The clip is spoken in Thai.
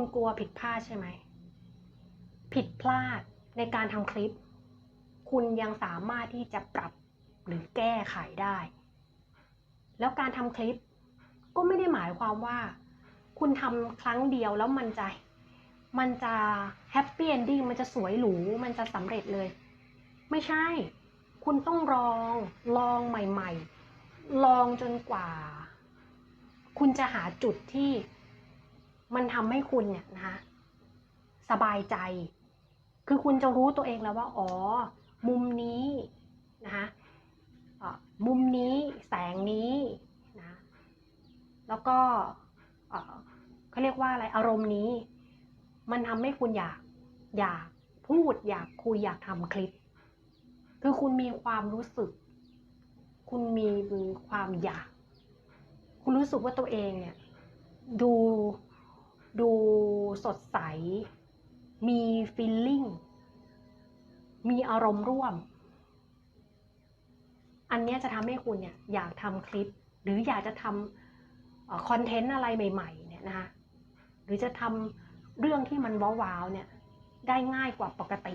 คุณกลัวผิดพลาดใช่ไหม ผิดพลาดในการทำคลิป คุณยังสามารถที่จะปรับหรือแก้ไขได้ แล้วการทำคลิปก็ไม่ได้หมายความว่า คุณทำครั้งเดียวแล้วมันจะมันจะแฮปปี้เอนดิ้งมันจะสวยหรู มันจะสำเร็จเลย ไม่ใช่ คุณต้องลอง ลองใหม่ ๆ ลองจนกว่า คุณจะหาจุดที่ มันทำให้คุณเนี่ยนะคะสบายใจ คือคุณจะรู้ตัวเองแล้วว่า อ๋อ มุมนี้นะคะอ่อมุมนี้แสงนี้นะแล้วก็เขาเรียกว่าอะไรอารมณ์นี้ มันทำให้คุณอยากอยากพูดอยากคุยอยากทำคลิป คือคุณมีความรู้สึก คุณมีความอยาก คุณรู้สึกว่าตัวเองเนี่ยดู สดใส มีฟีลลิ่ง มีอารมณ์ร่วม อันนี้จะทำให้คุณเนี่ยอยากทำคลิป หรืออยากจะทำคอนเทนต์อะไรใหม่ ๆ เนี่ยนะคะ หรือจะทำเรื่องที่มันว้าวๆเนี่ยได้ง่ายกว่าปกติ